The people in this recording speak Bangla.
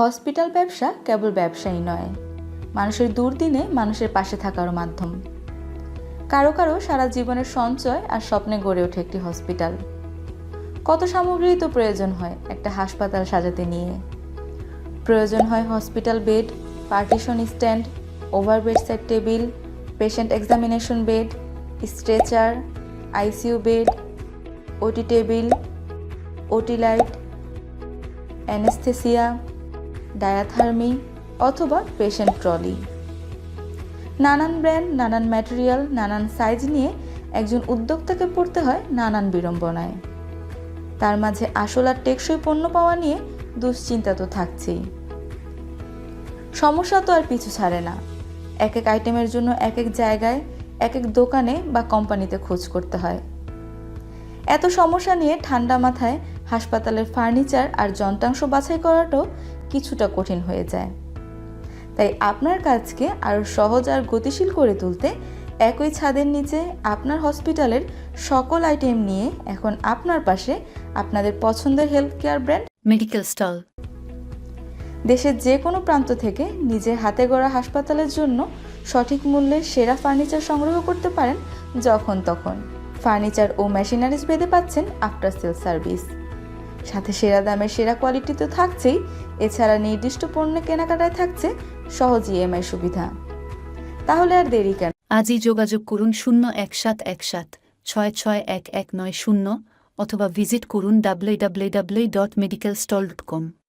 হসপিটাল ব্যবসা কেবল ব্যবসায়ী নয়, মানুষের দুর্দিনে মানুষের পাশে থাকার মাধ্যম। কারও কারও সারা জীবনের সঞ্চয় আর স্বপ্নে গড়ে ওঠে একটি হসপিটাল। কত সামগ্রী তো প্রয়োজন হয় একটা হাসপাতাল সাজাতে নিয়ে। প্রয়োজন হয় hospital bed, partition stand over bed bedside table, patient examination bed, stretcher, ICU bed, OT table, OT light, anaesthesia diathermy অথবা পেশেন্ট ট্রলি। নানান ব্র্যান্ড, নানান ম্যাটেরিয়াল, নানান সাইজ নিয়ে একজন উদ্যোক্তাকে পড়তে হয় নানান বিড়ম্বনায়। তার মাঝে আসল আর টেকসই পণ্য পাওয়া নিয়ে দুশ্চিন্তা তো থাকছেই। সমস্যা তো আর পিছু ছাড়ে না। এক এক আইটেমের জন্য এক এক জায়গায়, এক এক দোকানে বা কোম্পানিতে খোঁজ করতে হয়। এত সমস্যা নিয়ে ঠান্ডা মাথায় হাসপাতালের ফার্নিচার আর যন্ত্রাংশ বাছাই করাটাও কিছুটা কঠিন হয়ে যায়। তাই আপনার কাজকে আরও সহজ আর গতিশীল করে তুলতে একই ছাদের নিচে আপনার হসপিটালের সকল আইটেম নিয়ে এখন আপনার পাশে আপনাদের পছন্দের health care brand medical stall দেশের যে কোনো প্রান্ত থেকে নিজের হাতে গড়া হাসপাতালের জন্য সঠিক মূল্যের সেরা ফার্নিচার সংগ্রহ করতে পারেন যখন তখন। ফার্নিচার ও মেশিনারিজ বেঁধে পাচ্ছেন আফটার সেল সার্ভিস সাথে সেরা দামের সেরা কোয়ালিটি তো থাকছেই। এছাড়া নির্দিষ্ট পণ্য কেনাকাটায় থাকছে সহজ ইএমআই সুবিধা। তাহলে আর দেরি কেন? আজই যোগাযোগ করুন শূন্য এক সাত এক সাত, ছয় ছয় এক এক নয় শূন্য, অথবা ভিজিট করুন W W W dot medical stall dot com